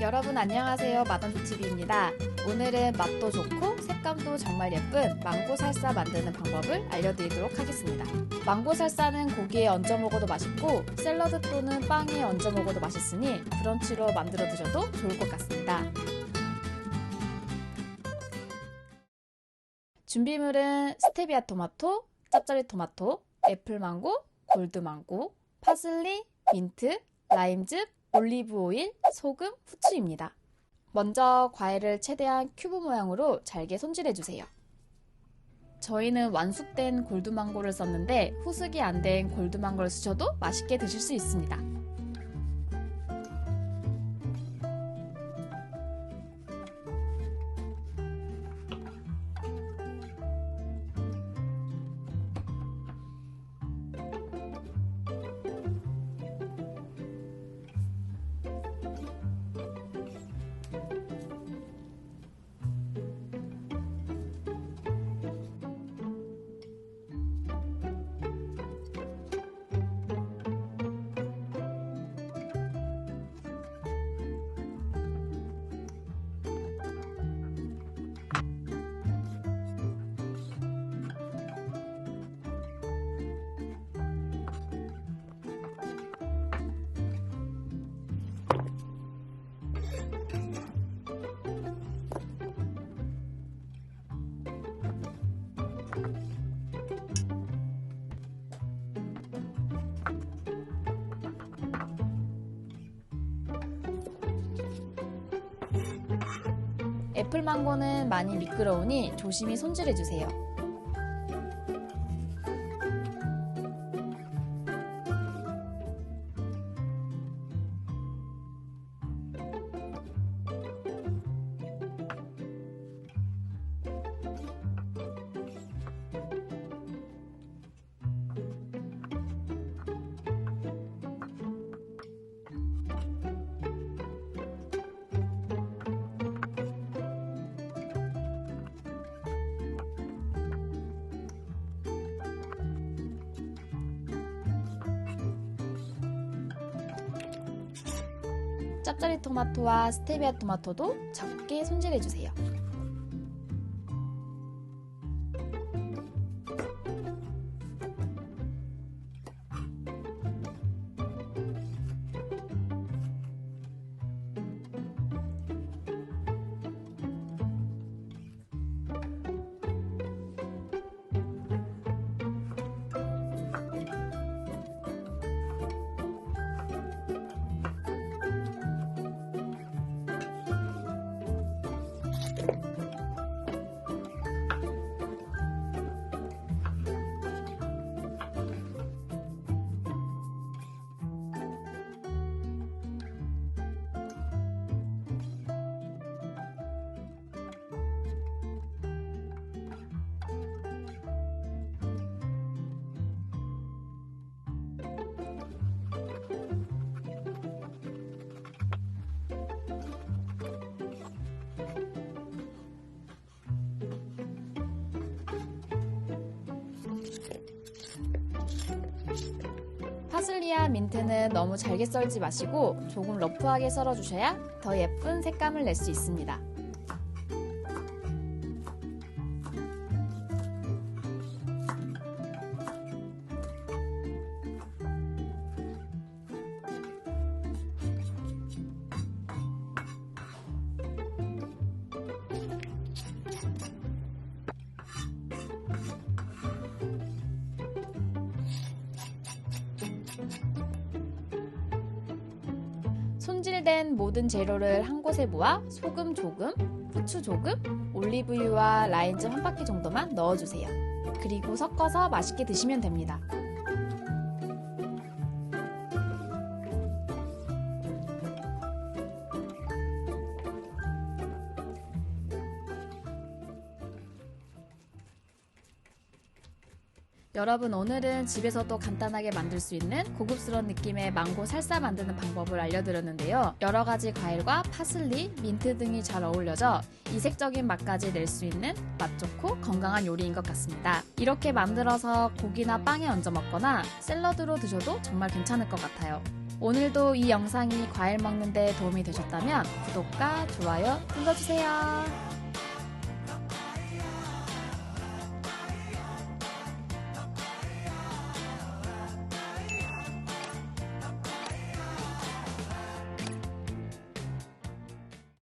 여러분 안녕하세요. 마담TV입니다. 오늘은 맛도 좋고 색감도 정말 예쁜 망고 살사 만드는 방법을 알려드리도록 하겠습니다. 망고 살사는 고기에 얹어 먹어도 맛있고 샐러드 또는 빵에 얹어 먹어도 맛있으니 브런치로 만들어 드셔도 좋을 것 같습니다. 준비물은 스테비아 토마토, 짭짜리 토마토, 애플망고, 골드망고, 파슬리, 민트, 라임즙, 올리브 오일, 소금, 후추입니다. 먼저 과일을 최대한 큐브 모양으로 잘게 손질해 주세요. 저희는 완숙된 골드망고를 썼는데 후숙이 안 된 골드망고를 쓰셔도 맛있게 드실 수 있습니다. 애플망고는 많이 미끄러우니 조심히 손질해주세요. 짭짜리 토마토와 스테비아 토마토도 적게 손질해주세요. 파슬리와 민트는 너무 잘게 썰지 마시고 조금 러프하게 썰어주셔야 더 예쁜 색감을 낼 수 있습니다. 손질된 모든 재료를 한 곳에 모아 소금 조금, 후추 조금, 올리브유와 라인즙 한 바퀴 정도만 넣어주세요. 그리고 섞어서 맛있게 드시면 됩니다. 여러분 오늘은 집에서도 간단하게 만들 수 있는 고급스러운 느낌의 망고 살사 만드는 방법을 알려드렸는데요. 여러 가지 과일과 파슬리, 민트 등이 잘 어울려져 이색적인 맛까지 낼 수 있는 맛 좋고 건강한 요리인 것 같습니다. 이렇게 만들어서 고기나 빵에 얹어 먹거나 샐러드로 드셔도 정말 괜찮을 것 같아요. 오늘도 이 영상이 과일 먹는 데 도움이 되셨다면 구독과 좋아요 눌러주세요.